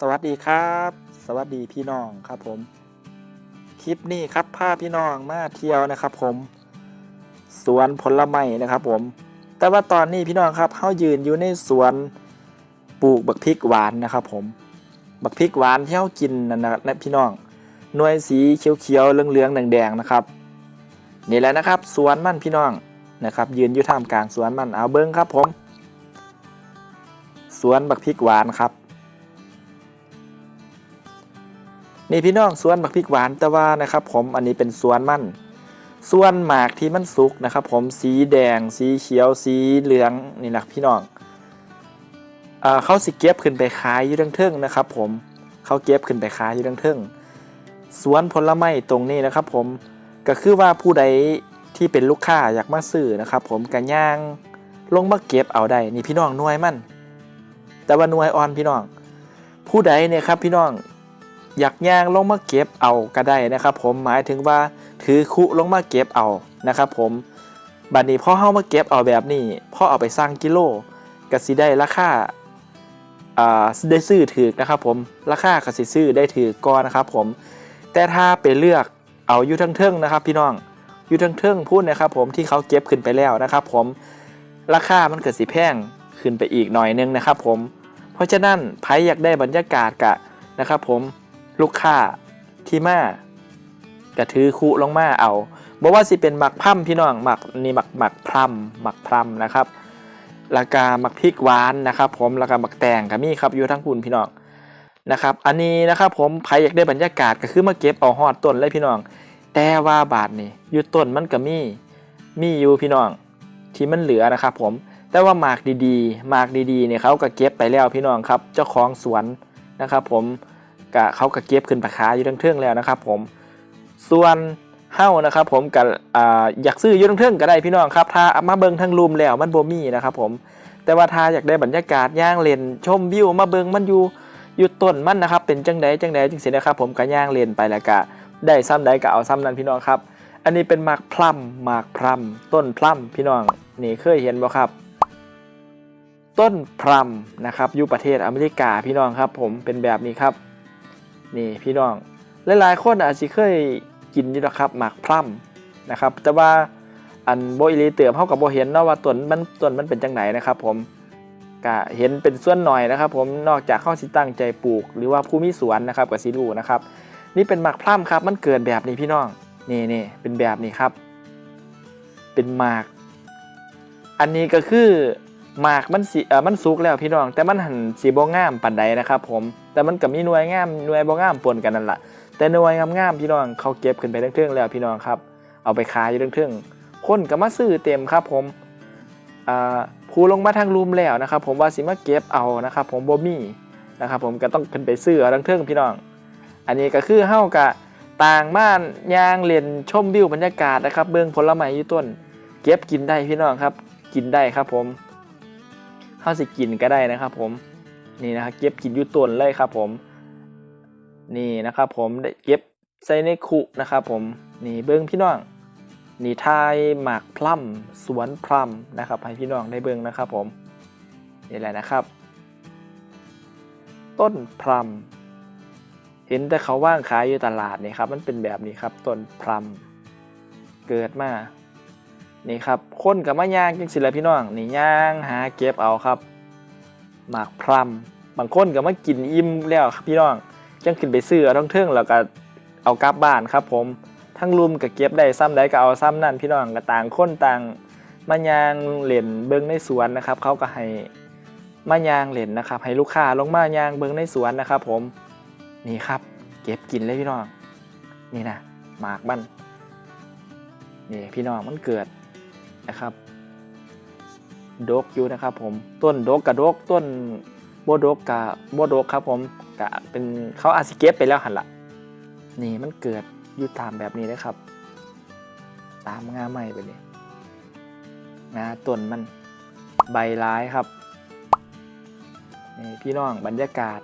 สวัสดีครับ สวัสดีพี่น้องครับผม คลิปนี้ครับพาพี่น้องมาเที่ยวนะครับ ผม สวนผลไม้นะครับ ผม แต่ว่าตอนนี้พี่น้องครับเขายืนอยู่ในสวนปลูกบักพริกหวานนะครับ ผม บักพริกหวานที่เขากินนั่นะนะพี่น้องหน่วยสีเขียวๆเหลืองๆแดงๆนะครับนี่แหละนะครับ สวนมันพี่น้องนะครับ ยืนอยู่ท่ามกลางสวนมันเอาเบิ้งครับ ผม สวนบักพริกหวานครับ นี่พี่น้องสวนบักพริกหวานแต่ว่านะครับ ผมอันนี้เป็นสวนมันส่วนหมากที่มันสุกนะครับ ผมสีแดง สีเขียว สีเหลืองนี่นะพี่น้องอเขาสิเก็บขึ้นไปขายอยู่ทั้งเทิงนะครับ ผมเขาเก็บขึ้นไปขายอยู่ทั้งเทิงสวนผลไม้ตรงนี้นะครับ ผมก็คือว่าผู้ใดที่เป็นลูกค้าอยากมาซื้อนะครับ ผมกะย่างลงมาเก็บเอาได้นี่พี่น้องน่วยมันแต่ว่าหน่วยอ่อนพี่น้อง ผู้ใดเนี่ยครับพี่น้อง อยากย่างลงมาเก็บเอาก็ได้นะครับ ผมหมายถึงว่าถือคุลงมาเก็บเอานะครับ ผมบัดนี้พ่อเฮามาเก็บเอาแบบนี้พ่อเอาไปสร้างกิโลกสิได้ราคาอ่าได้ซื้อถือนะครับ ผมราคากสิซื้อได้ถือก่อนนะครับ ผมแต่ถ้าไปเลือกเอาอยู่ทั้งเทิงนะครับ พี่น้องอยู่ทั้งเทิงพูดนะครับ ผมที่เขาเก็บขึ้นไปแล้วนะครับ ผมราคามันเกิดสิแพงขึ้นไปอีกหน่อยนึงนะครับ ผมเพราะฉะนั้นใครอยากได้บรรยากาศกะนะครับ ผม ลูกค้าที่มากระถือคุลงมาเอาบอกว่าสิเป็นหมักพร่ำพี่น้องหมักนี่หมักหมักพร่ำหมักพร่ำนะครับแล้วก็หมักพริกหวานนะครับ ผมแล้วก็หมักแตงก็มีครับอยู่ทั้งคุณพี่น้องนะครับ อันนี้นะครับผมใครอยากได้บรรยากาศก็คือมาเก็บเอาหอดต้นเลยพี่น้อง แต่ว่าบาทนี่อยู่ต้นมันก็มีมีอยู่พี่น้อง ที่มันเหลือนะครับผมแต่ว่าหมากดีๆหมากดีๆเนี่ยเขาก็เก็บไปแล้วพี่น้องครับ เจ้าของสวนนะครับ ผม กะเขาก็เก็บขึ้นไปขาอยู่ทั้งเทิงแล้วนะครับ ผม ส่วนเฮ้านะครับผมกับออยากซื้ออยู่ทั้งเทิงก็ได้พี่น้องครับ ถ้ามาเบิงทั้งรูมแล้วมันโบมี่นะครับผมแต่ว่าถ้าอยากได้บรรยากาศย่างเลนชมวิวมาเบิงมันอยู่อยู่ต้นมันนะครับ เป็นจังใดจังใดจังสินะครับผมก็ย่างเลนไปแล้วก็ได้ซ้ำใดก็เอาซ้ำนั้นพี่น้องครับ อันนี้เป็นหมากพลัมหมากพลัมต้นพลัมพี่น้องนี่เคยเห็นบ่ครับ ต้นพลัมนะครับอยู่ประเทศอเมริกาพี่น้องครับ ผมเป็นแบบนี้ครับ นี่พี่น้องหลายๆคนอาจจะเคยกินอยู่นะครับหมากพลัมนะครับ แต่ว่าอันโบอิลีเตือเขากับโบเห็นเนาะว่าต้นมันต้นมันเป็นจังไหนนะครับ ผมก็เห็นเป็นส่วนหน่อยนะครับ ผมนอกจากข้าสิตั้งใจปลูก หรือว่าผู้มีสวนนะครับกับซีรูนะครับ นี่เป็นหมากพลัมครับ มันเกิดแบบนี้พี่น้องนี่นี่เป็นแบบนี้ครับ เป็นหมาก อันนี้ก็คือหมากมันสีเออมันสุกแล้วพี่น้อง แต่มันหันสีบ่งามปานใดนะครับ ผม แต่มันก็มีหน่วยงามหน่วยบ่งามปนกันนั่นแหละแต่หน่วยงามๆพี่น้องเขาเก็บขึ้นไปเรื่องๆแล้วพี่น้องครับ เอาไปขายอยู่เรื่องๆคนก็มาซื้อเต็มครับผมผู้ลงมาทางรูมแล้วนะครับ ผมว่าสิมาเก็บเอานะครับผมบ่มีนะครับผมก็ต้องขึ้นไปซื้อเอาเรื่องๆพี่น้อง อันนี้ก็คือเฮากะต่างม่านยางเลนชมวิวบรรยากาศนะครับเบื้องผลไม้ยู่ต้น เก็บกินได้พี่น้องครับ กินได้ครับผมเฮาสิกินก็ได้นะครับผม นี่นะครับเก็บกินอยู่ต้นเลยครับผม นี่นะครับผมได้เก็บใส่ในคุนะครับผมนี่เบื้องพี่น้องนี่ทายหมากพลัมสวนพลัมนะครับ ให้พี่น้องได้เบื้องนะครับผมนี่แหละนะครับ ต้นพลัมเห็นแต่เขาว่างขายอยู่ตลาดนี่ครับ มันเป็นแบบนี้ครับต้นพลัมเกิดมานี่ครับคนกับมะยางจังสิละพี่น้องนี่ย่างหาเก็บเอาครับ หมากพลัมบางคนกับมากินอิ่มแล้วครับพี่น้องจังขึ้นไปซื้อทั้งเทิงแล้วก็เอากลับบ้านครับผมทั้งรุมกับเก็บได้ซ้ำได้ก็เอาซ้ำนั่นพี่น้องก็ต่างคนต่างมะย่างเหรียญเบิ้งในสวนนะครับ เขาก็ให้มะย่างเหรียญนะครับ ให้ลูกค้าลงมายางเบิ้งในสวนนะครับ ผมนี่ครับ เก็บกินเลยพี่น้อง นี่นะหมากมันนี่พี่น้องมันเกิดนะครับ ดกอยู่นะครับผมต้นดกกับดกต้นโบดกกับโบดกครับผมกะเป็นเขาอาจสิเก็บไปแล้วหันละนี่มันเกิดอยู่ตามแบบนี้นะครับ ตามงาใหม่ไปเลยงาต้นมันใบร้ายครับนี่พี่น้องบรรยากาศ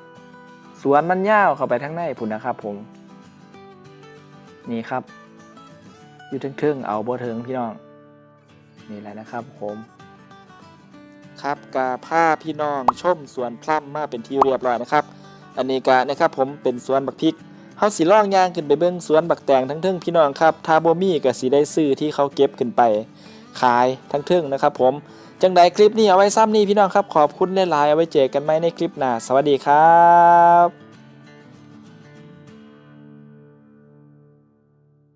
สวนมันยาวเข้าไปทั้งในพุ่นนะครับผม นี่ครับ อยู่เทิงๆเอาบ่เทิงพี่น้อง นี่แหละนะครับผม ครับกาผ้าพี่น้องชมสวนพล่ำมาเป็นที่เรียบร้อยนะครับ อันนี้ก็นะครับผมเป็นสวนบักพริกเฮาสิล่องย่างขึ้นไปเบื้องสวนบักแตงทั้งเทิงพี่น้องครับถ้าบ่มีก็สิได้ซื้อที่เขาเก็บขึ้นไป ขายทั้งเทิงนะครับ ผมจังใดคลิปนี้เอาไว้ซ้ำนี่พี่น้องครับ ขอบคุณหลายๆเอาไว้เจอกันไหมในคลิปหน้าสวัสดีครับ